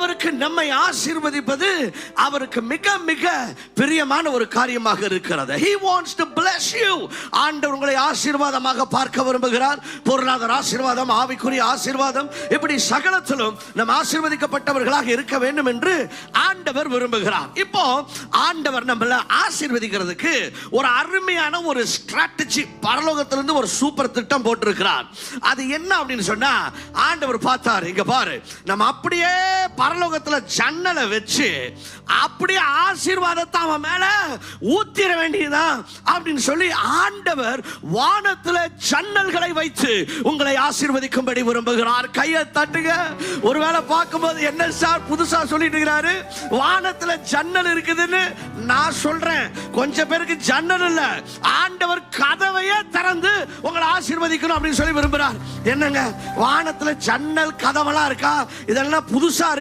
ஆண்டவர் ஆண்டவருக்கு நம்மை ஆசீர்வதிப்பது அவருக்கு மிக மிக பிரியமான ஒரு காரியமாக இருக்கிறது. He wants to bless you. ஆண்டவர் உங்களை ஆசீர்வாதமாக பார்க்க விரும்புகிறார். பொருளாதார ஆசீர்வாதம் ஆவிக்குரிய ஆசீர்வாதம் இப்படி சகலத்திலும் நம் ஆசீர்வதிக்கப்பட்டவர்களாக இருக்க வேண்டும் என்று ஆண்டவர் விரும்புகிறார். இப்போ ஆண்டவர் நம்மள ஆசீர்வதிக்கிறதுக்கு ஒரு அருமையான ஒரு ஸ்ட்ராட்டஜி பரலோகத்திலிருந்து ஒரு சூப்பர் திட்டம் போட்டிருக்கிறார். அது என்ன அப்படின்னு சொன்னா ஆண்டவர் பார்த்தார். இங்க பாரு நம்ம அப்படியே பரலோக பரலோகத்துல ஜன்னலை வச்சு அப்படியே ஆசீர்வாதத்தை அவன் மேல ஊத்திர வேண்டியதான் அப்படின்னு சொல்லி ஆண்டவர் வானத்துல ஜன்னல்களை வைத்து உங்களை ஆசீர்வதிக்கும்படி விரும்புகிறார். கையை தட்டுங்க. ஒருவேளை பார்க்கும்போது என்ன சார் புதுசா சொல்லிட்டு இருக்கிறாரு? வானத்துல ஜன்னல் இருக்குதுன்னு நான் சொல்றேன். கொஞ்சம் பேருக்கு ஜன்னல் இல்ல. ஆண்டவர் கதவையே திறந்து உங்களை ஆசீர்வதிக்கணும் அப்படின்னு சொல்லி விரும்புறார். என்னங்க? வானத்துல ஜன்னல் கதவெல்லாம் இருக்கா? இதெல்லாம் புதுசா